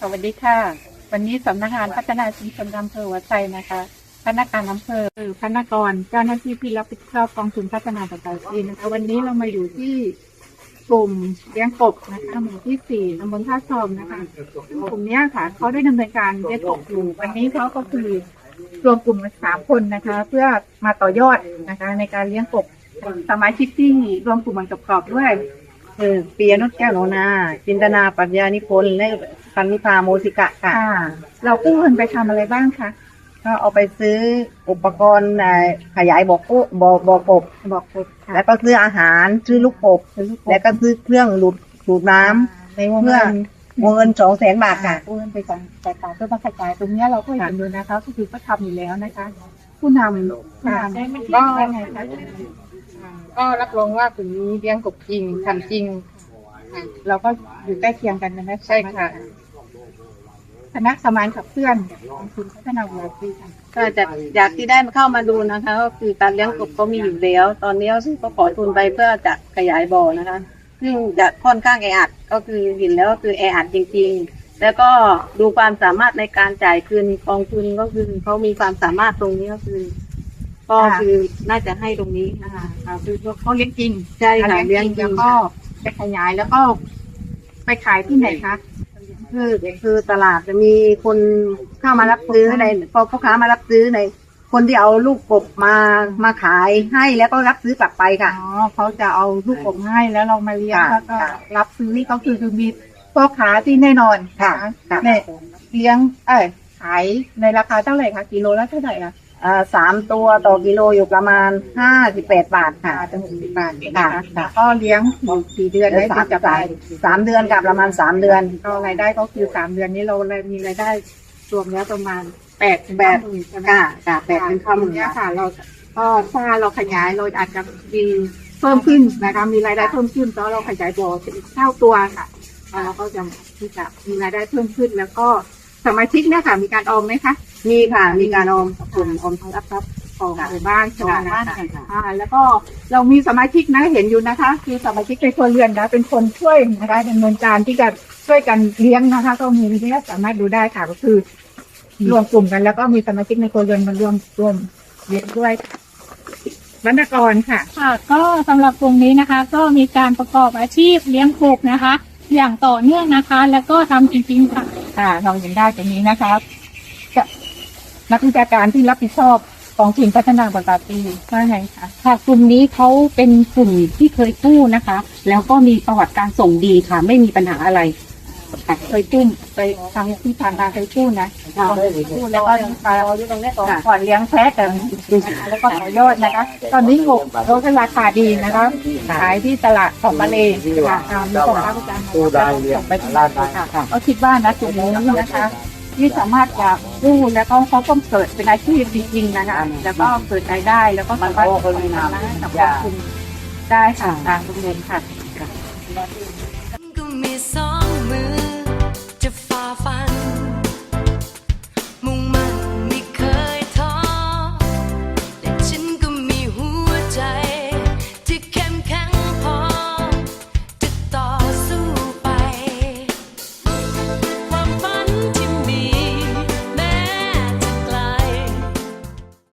สวัสดีค่ะ วันนี้สำนักงานพัฒนาชุมชนอำเภอหัวไชนะคะ พนักงานอำเภอหรือพนักงานเจ้าหน้าที่ที่รับผิดชอบกองทุนพัฒนาต่างๆจีนนะคะ วันนี้เรามาอยู่ที่กลุ่มเลี้ยงกบนะคะหมู่ที่สี่ตำบลท่าชมนะคะซึ่งกลุ่มเนี้ยค่ะเขาได้ดำเนินการเลี้ยงกบอยู่วันนี้เขาก็คือรวมกลุ่มกันสามคนนะคะ เพื่อมาต่อยอดนะคะ ในการเลี้ยงกบสมาชิกที่รวมกลุ่มกันกับกรอบด้วย คือปียนุชแก้วโนนา จินตนาปัญญานิพนธ์และปันนิพาโมสิกะค่ะ ค่ะ เรากู้เงินไปทำอะไรบ้างคะ ก็เอาไปซื้ออุปกรณ์เอ่อขยายบอกกุบ่อบ่อกบบอกกบค่ะ แล้วก็ซื้ออาหารซื้อลูกกบ แล้วก็ซื้อเครื่องดูดดูดน้ำ ในวงเงิน วงเงินสองแสนบาทค่ะกู้เงินไปก่อนแต่การเพื่อมาขยายตรงเนี้ยเราก็เห็นอยู่นะคะก็คือก็ทำอยู่แล้วนะคะ ผู้นำผู้นำก็ยังไงคะ ก็รับรองว่ากลุ่มนี้เลี้ยงกบจริงทำจริงค่ะเราก็อยู่ใกล้เคียงกันนะใช่ค่ะคณะสมานขับเคลื่อนของคุณพัฒนาวัวปีค่ะก็จากจากที่ได้เข้ามาดูนะคะ ก็คือการเลี้ยงกบก็มีอยู่แล้ว ตอนนี้ก็ขอทุนไปเพื่อจะขยายบ่อนะคะ ซึ่งจะค่อนข้างแออัดก็คือเห็นแล้วก็คือแออัดจริง ๆ แล้วก็ดูความสามารถในการจ่ายคืนกองทุนก็คือเขามีความสามารถตรงนี้ก็คือ ก็คือน่าจะให้ตรงนี้นะคะอ่าคือเขาเลี้ยงจริงใช่ค่ะเลี้ยงจริงแล้วก็ไปขยายแล้วก็ไปขายที่ไหนคะคือคือตลาดจะมีคนเข้ามารับซื้อในพอพ่อค้ามารับซื้อใน คนที่เอาลูกกบมามาขายให้แล้วก็รับซื้อกลับไปค่ะอ๋อเขาจะเอาลูกกบให้แล้วเรามาเลี้ยงค่ะแล้วก็ค่ะรับซื้อนี่ก็คือคือมีพ่อค้าที่แน่นอนค่ะนค่ะเนี่ยเลี้ยงเอ้ยขายในราคาเท่าไหร่คะกิโลละเท่าไหร่คะ อ่าสามตัวต่อกิโลอยู่ประมาณห้าสิบแปดบาทค่ะอาจจะหกสิบบาทค่ะนะคะแล้วก็เลี้ยงอยู่กี่เดือนได้สามถึงจะไปสามเดือนกับประมาณสามเดือน ก็รายได้ก็คือสามเดือนนี้เรามีรายได้รวมแล้วประมาณแปดถึงแปดเก้าหมื่นใช่ไหมค่ะค่ะแปดเป็นข้าวหมือเนี้ยค่ะ เราก็ถ้าเราขยายเราอาจจะมีเพิ่มขึ้นนะคะมีรายได้เพิ่มขึ้นเพราะเราขยายบ่อเป็นเท่าตัวค่ะแล้วเราก็จะที่จะมีรายได้เพิ่มขึ้นแล้วก็ สมาชิกเนี่ยค่ะ มีการออมไหมคะ มีค่ะ มีการออมกลุ่มออมทรัพย์ของหมู่บ้านใช่ไหมของหมู่บ้านคะค่ะอ่าแล้วก็เรามีสมาชิกนะเห็นอยู่นะคะ คือสมาชิกในครัวเรือนนะ เป็นคนช่วยนะคะดำเนินการที่จะช่วยกันเลี้ยงนะคะ ก็มีที่สามารถดูได้ค่ะ ก็คือรวมกลุ่มกัน แล้วก็มีสมาชิกในครัวเรือนมารวมรวมเลี้ยงด้วยค่ะวรรณกรค่ะ ค่ะ ก็สำหรับกลุ่มนี้นะคะ ก็มีการประกอบอาชีพเลี้ยงกบนะคะ อย่างต่อเนื่องนะคะ แล้วก็ทำจริงๆค่ะ ค่ะเราเห็นได้ตรงนี้นะคะจะนักวิชาการที่รับผิดชอบของทีมพัฒนาบทบาทปีว่าไงคะค่ะกลุ่มนี้เขาเป็นกลุ่มที่เคยกู้นะคะ แล้วก็มีประวัติการส่งดีค่ะ ไม่มีปัญหาอะไร เคยกู้ไปทางที่ผ่านมาเคยกู้นะกู้แล้วก็มาก่อนเลี้ยงแพะกันนะคะแล้วก็ต่อยอดนะคะ ตอนนี้หกลดราคาดีนะคะขายที่ตลาดของมาเลค่ะอ่ามีของค้าประจำส่งไปที่ร้านค่ะก็คิดว่านะกลุ่มนี้นะคะที่สามารถจะกู้แล้วก็เขาก็เกิดเป็นอาชีพจริงๆนะคะแล้วก็เกิดรายได้แล้วก็สามารถส่งมาให้กับกองทุนได้ค่ะทางโรงเรียนค่ะก็มีสอง